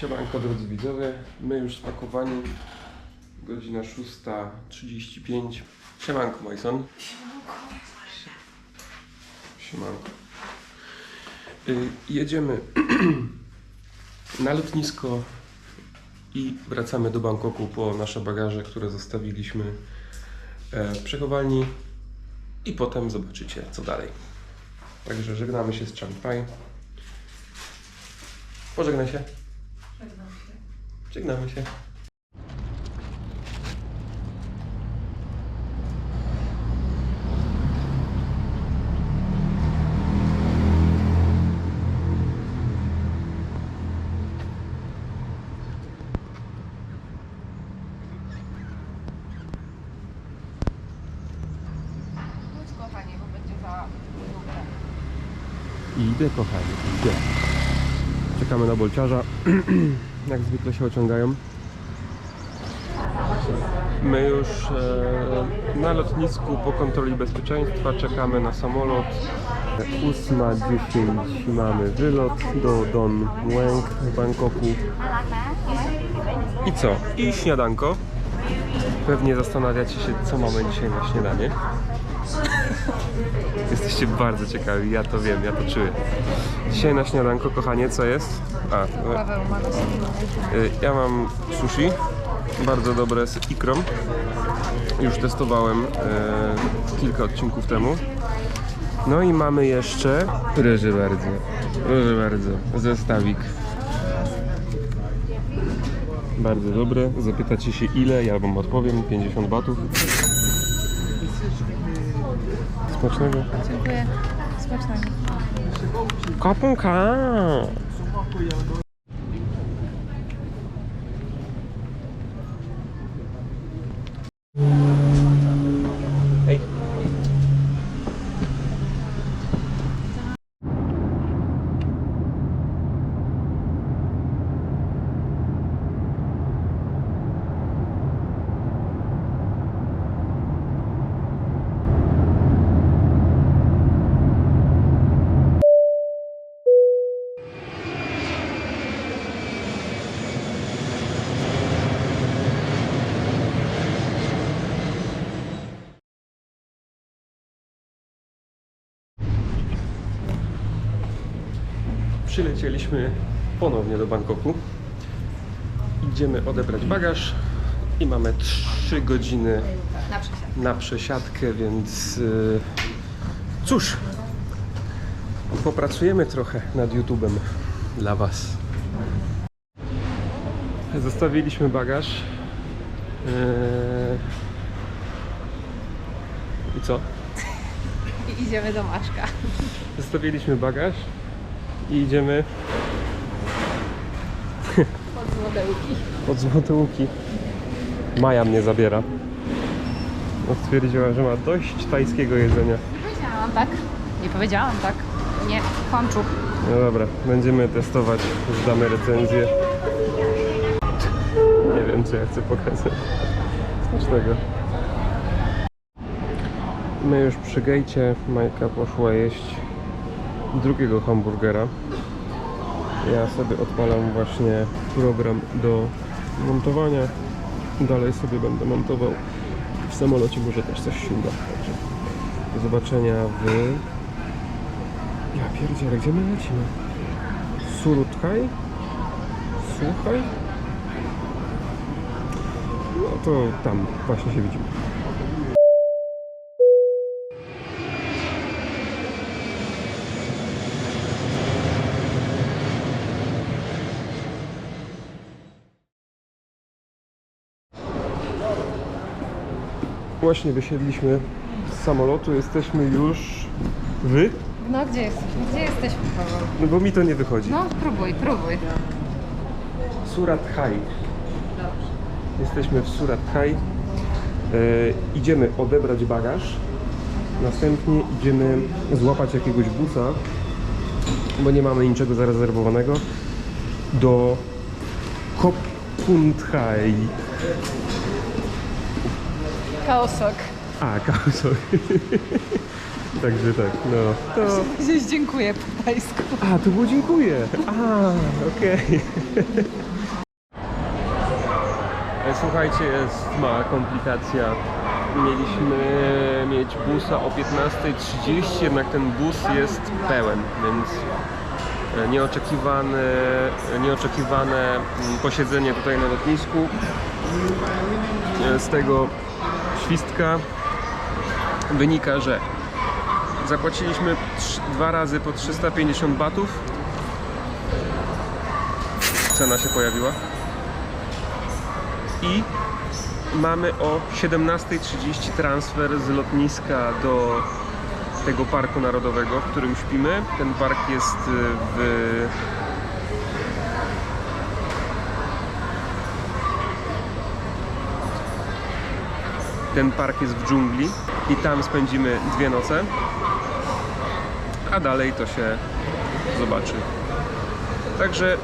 Siemanko drodzy widzowie, my już spakowani, godzina 6.35. Siemanko Majson. Siemanko. Y, jedziemy na lotnisko i wracamy do Bangkoku po nasze bagaże, które zostawiliśmy e, w przechowalni i potem zobaczycie co dalej. Także żegnamy się z Chiang Mai. Pożegnaj się. Żegnamy się. Chodź kochanie, bo będzie za długo. Idę kochani, idę. Czekamy na bolciarza. Jak zwykle się ociągają. My już e, na lotnisku po kontroli bezpieczeństwa czekamy na samolot. 8.10 mamy wylot do Don Mueng w Bangkoku. I co? I śniadanko. Pewnie zastanawiacie się, co mamy dzisiaj na śniadanie. Jesteście bardzo ciekawi, ja to wiem, ja to czuję. Dzisiaj na śniadanko, kochanie, co jest? A, Paweł ma na sobie. y, ja mam sushi, bardzo dobre z ikrą. Już testowałem e, kilka odcinków temu. No i mamy jeszcze, proszę bardzo, proszę bardzo, zestawik. Bardzo dobre. Zapytacie się ile, ja wam odpowiem, 50 batów. Smacznego. Dziękuję. Smacznego. Kapunka! tranquilo. Przylecieliśmy ponownie do Bangkoku. Idziemy odebrać bagaż i mamy 3 godziny Na przesiad. na przesiadkę, więc yy, cóż, popracujemy trochę nad YouTube'em dla Was. Zostawiliśmy bagaż. Yy, I co? I idziemy do Maszka. Zostawiliśmy bagaż i idziemy Pod złodełki. pod. Maja mnie zabiera. No, stwierdziła, że ma dość tajskiego jedzenia. Nie powiedziałam tak. Nie powiedziałam tak. Nie, kączuch. No dobra, będziemy testować, zdamy recenzję. Nie wiem, co ja chcę pokazać. Smacznego. My już przy gejcie Majka poszła jeść drugiego hamburgera. Ja sobie odpalam właśnie program do montowania. Dalej sobie będę montował w samolocie, może też coś się uda. Także do zobaczenia w ja pierdzielę, gdzie my lecimy? Surutkaj? Słuchaj? No to tam właśnie się widzimy. Właśnie wysiedliśmy z samolotu, jesteśmy już wy? No gdzie jesteśmy? Gdzie jesteśmy, Paweł? No bo mi to nie wychodzi. No próbuj, próbuj. Surat Thai. Jesteśmy w Surat Thai. E, idziemy odebrać bagaż. Następnie idziemy złapać jakiegoś busa, bo nie mamy niczego zarezerwowanego, do Kop Kun Thai. Kaosok. A, kausok. Także tak, no. To... Gdzieś dziękuję po tajsku. A, to było dziękuję. A, okej. E, Słuchajcie, jest mała komplikacja. Mieliśmy mieć busa o 15.30, jednak ten bus jest pełen, więc e, nieoczekiwane, nieoczekiwane mm, posiedzenie tutaj na lotnisku. E, Z tego świstka wynika, że zapłaciliśmy dwa razy po 350 batów. Cena się pojawiła. I mamy o 17.30 transfer z lotniska do tego parku narodowego, w którym śpimy. Ten park jest y, w Ten park jest w dżungli i tam spędzimy dwie noce, a dalej to się zobaczy. Także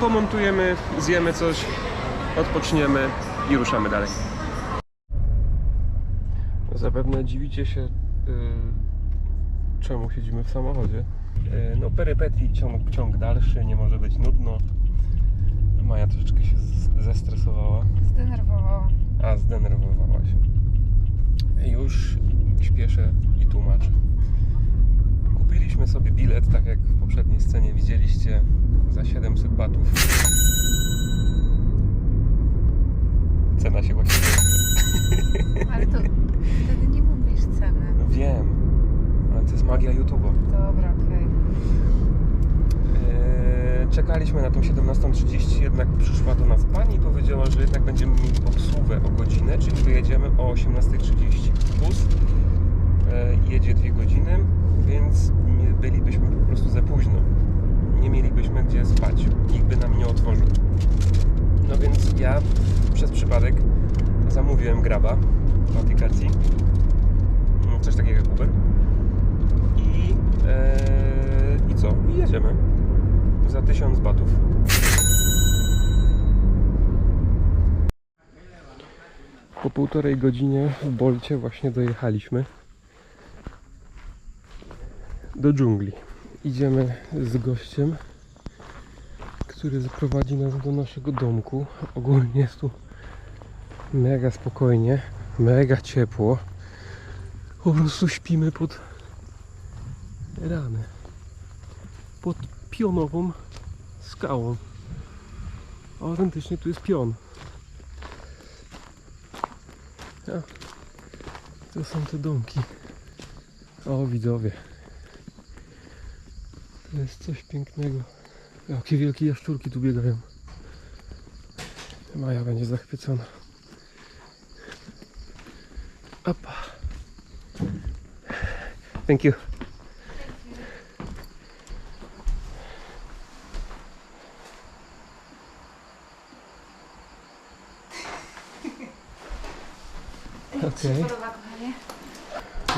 pomontujemy, zjemy coś, odpoczniemy i ruszamy dalej. Zapewne dziwicie się, yy, czemu siedzimy w samochodzie. Yy, no perypetii ciąg, ciąg dalszy, nie może być nudno. Maja troszeczkę się zestresowała. Zdenerwowała. A, zdenerwowała się. Już śpieszę i tłumaczę. Kupiliśmy sobie bilet, tak jak w poprzedniej scenie widzieliście, za 700 batów. Cena się właśnie Ale to wtedy nie mówisz ceny. No wiem, ale to jest magia YouTube'a. Dobra, okej. Eee, Czekaliśmy na tą 17.30, jednak przyszła do nas pani i powiedziała, że jednak będziemy mieli obsługę o godzinę, czyli wyjedziemy o 18.30. Bus e, jedzie dwie godziny, więc bylibyśmy po prostu za późno. Nie mielibyśmy gdzie spać. Nikt by nam nie otworzył. No więc ja przez przypadek zamówiłem graba w aplikacji. Mm, Coś takiego jak Uber. I, e, I co? I jedziemy za 1000 batów. Po półtorej godzinie w Bolcie właśnie dojechaliśmy do dżungli. Idziemy z gościem, który zaprowadzi nas do naszego domku. Ogólnie jest tu mega spokojnie, mega ciepło. Po prostu śpimy pod rany pod pionową skałą. Autentycznie tu jest pion. A, to są te domki. O widzowie. To jest coś pięknego. Jakie wielkie jaszczurki tu biegają. Maja będzie zachwycona. Opa. Thank you. Okej. Podoba, kochanie?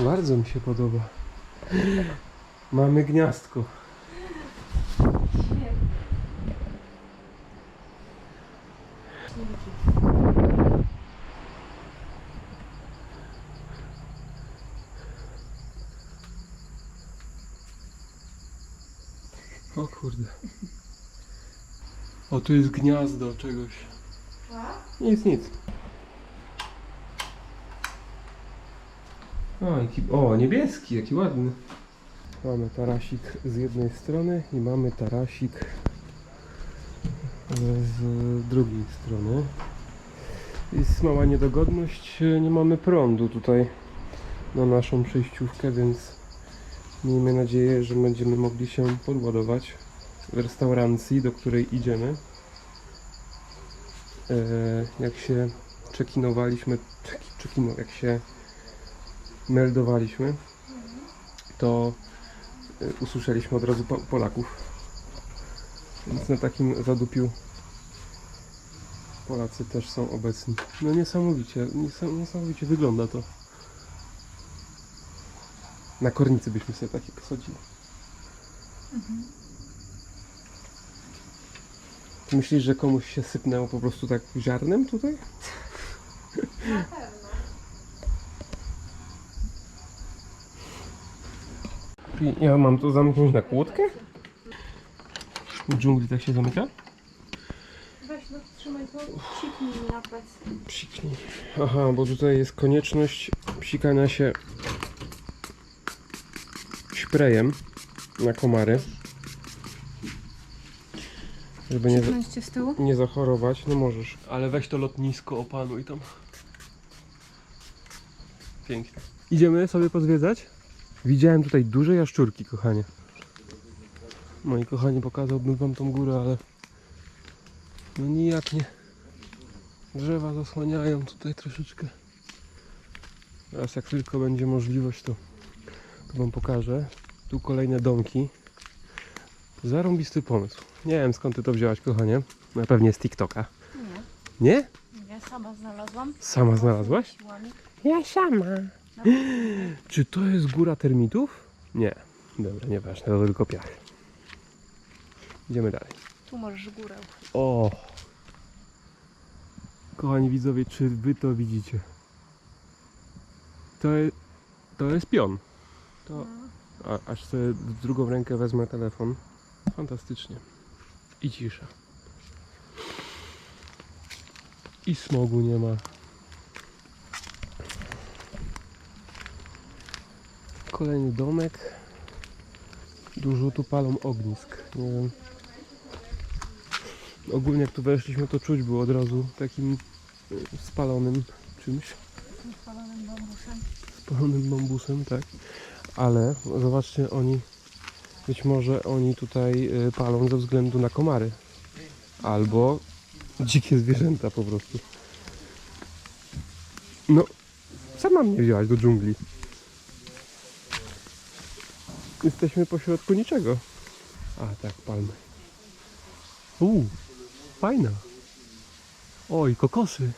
Bardzo mi się podoba. Mamy gniazdko. O kurde. O, tu jest gniazdo czegoś. Nic, nic. O, jaki, o, niebieski, jaki ładny. Mamy tarasik z jednej strony i mamy tarasik z drugiej strony. Jest mała niedogodność, nie mamy prądu tutaj na naszą przejściówkę, więc miejmy nadzieję, że będziemy mogli się podładować w restauracji, do której idziemy. E, jak się czekinowaliśmy, czeki, czekino, jak się meldowaliśmy, to y, usłyszeliśmy od razu po- Polaków. Więc na takim zadupiu Polacy też są obecni. No niesamowicie, niesam- niesamowicie wygląda to. Na kornicy byśmy sobie takie posadzili. Ty myślisz, że komuś się sypnęło po prostu tak ziarnem tutaj? I Ja mam to zamknąć na kłódkę? W dżungli tak się zamyka? Weź no, trzymaj to, psiknij mi na plecy. Psiknij. Aha, bo tutaj jest konieczność psikania się sprayem na komary. Żeby nie, za- Psiknąć cię z tyłu? nie zachorować. No możesz. Ale weź to lotnisko, opanuj tam. Pięknie. Idziemy sobie pozwiedzać? Widziałem tutaj duże jaszczurki, kochanie. Moi kochani, pokazałbym wam tą górę, ale no nijak nie. Drzewa zasłaniają tutaj troszeczkę. Teraz jak tylko będzie możliwość, to, to wam pokażę. Tu kolejne domki. Zarąbisty pomysł. Nie wiem skąd ty to wzięłaś, kochanie. Na pewnie z TikToka. Nie. Nie? Ja sama znalazłam. Sama znalazłaś? Ja sama. Czy to jest góra termitów? Nie. Dobra, nieważne, to tylko piach. Idziemy dalej. Tu możesz górę. O! Kochani widzowie, czy wy to widzicie? To, je, to jest pion. To, a, aż sobie w drugą rękę wezmę telefon. Fantastycznie. I cisza. I smogu nie ma. Kolejny domek. Dużo tu palą ognisk. Nie wiem. Ogólnie jak tu weszliśmy to czuć było od razu takim y, spalonym czymś. Spalonym bambusem. Spalonym bambusem, tak. Ale zobaczcie, oni być może oni tutaj y, palą ze względu na komary. Albo dzikie zwierzęta po prostu. No, sama mnie wzięłaś do dżungli. Jesteśmy pośrodku niczego. A tak, palmy. Uuu, fajna. Oj, kokosy.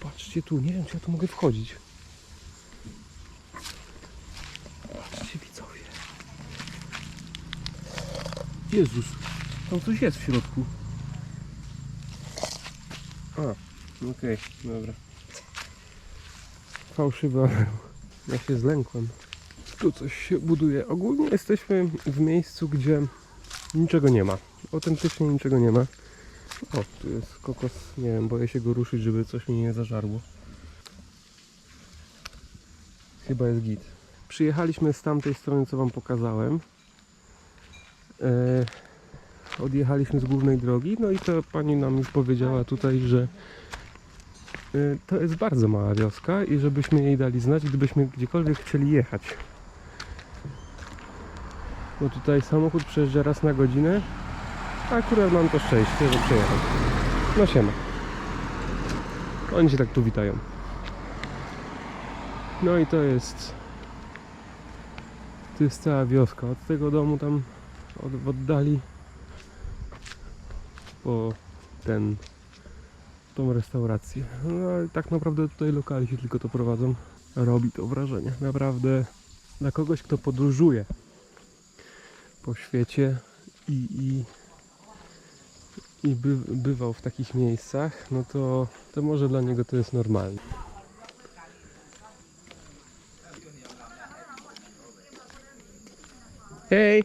Patrzcie tu, nie wiem czy ja tu mogę wchodzić. Patrzcie widzowie. Jezus, tam coś jest w środku. A, okej, dobra. Fałszywy alarm. Ja się zlękłem. Tu coś się buduje. Ogólnie jesteśmy w miejscu, gdzie niczego nie ma. Autentycznie niczego nie ma. O, tu jest kokos. Nie wiem, boję się go ruszyć, żeby coś mnie nie zażarło. Chyba jest git. Przyjechaliśmy z tamtej strony, co wam pokazałem. E, odjechaliśmy z głównej drogi, no i to pani nam już powiedziała tutaj, że to jest bardzo mała wioska i żebyśmy jej dali znać, gdybyśmy gdziekolwiek chcieli jechać. Bo tutaj samochód przejeżdża raz na godzinę, a akurat mam to szczęście, że przejechał. No siema. Oni się tak tu witają. No i to jest... To jest cała wioska. Od tego domu tam od, w oddali po ten tą restaurację. No ale tak naprawdę tutaj lokali się tylko to prowadzą. Robi to wrażenie. Naprawdę dla kogoś, kto podróżuje po świecie i, i i by, bywał w takich miejscach, no to, to może dla niego to jest normalne. Hej!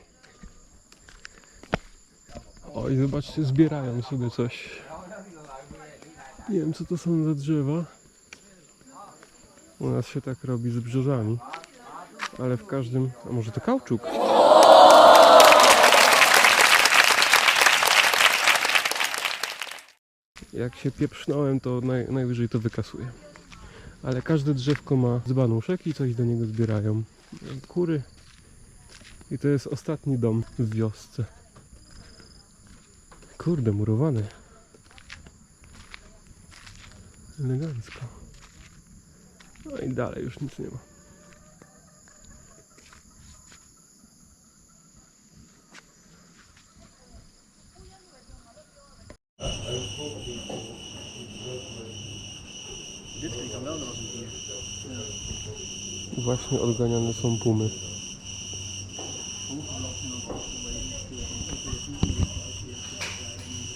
Oj, zobaczcie, zbierają sobie coś. Nie wiem, co to są za drzewa. U nas się tak robi z brzozami. Ale w każdym... A może to kauczuk? Jak się pieprznąłem, to naj, najwyżej to wykasuję. Ale każde drzewko ma dzbanuszek i coś do niego zbierają. Kury. I to jest ostatni dom w wiosce. Kurde, murowany. Elegancko. No i dalej już nic nie ma. Właśnie odganiane są pumy.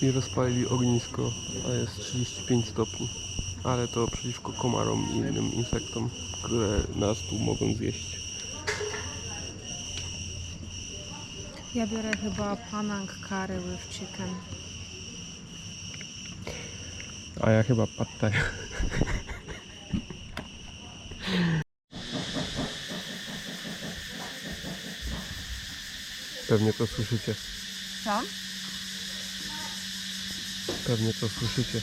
I rozpalili ognisko, a jest 35 stopni. Ale to przeciwko komarom i innym insektom, które nas tu mogą zjeść. Ja biorę chyba panang curry with chicken. A ja chyba pad thai. Pewnie to słyszycie. Co? Pewnie to słyszycie.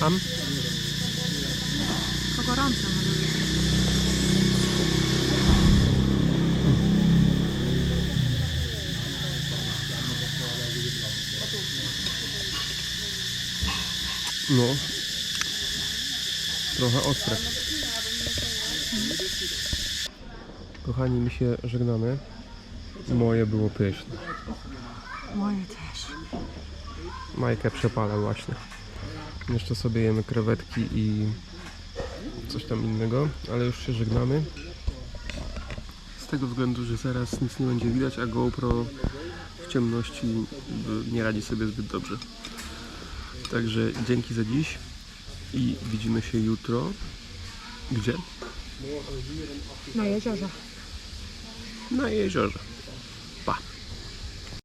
Am? To gorące może być. No. Trochę ostre. Kochani, my się żegnamy. Moje było pyszne. Moje też. Majkę przepala właśnie. Jeszcze sobie jemy krewetki i coś tam innego, ale już się żegnamy. Z tego względu, że zaraz nic nie będzie widać, a GoPro w ciemności nie radzi sobie zbyt dobrze. Także dzięki za dziś i widzimy się jutro. Gdzie? Na jeziorze. Na jeziorze.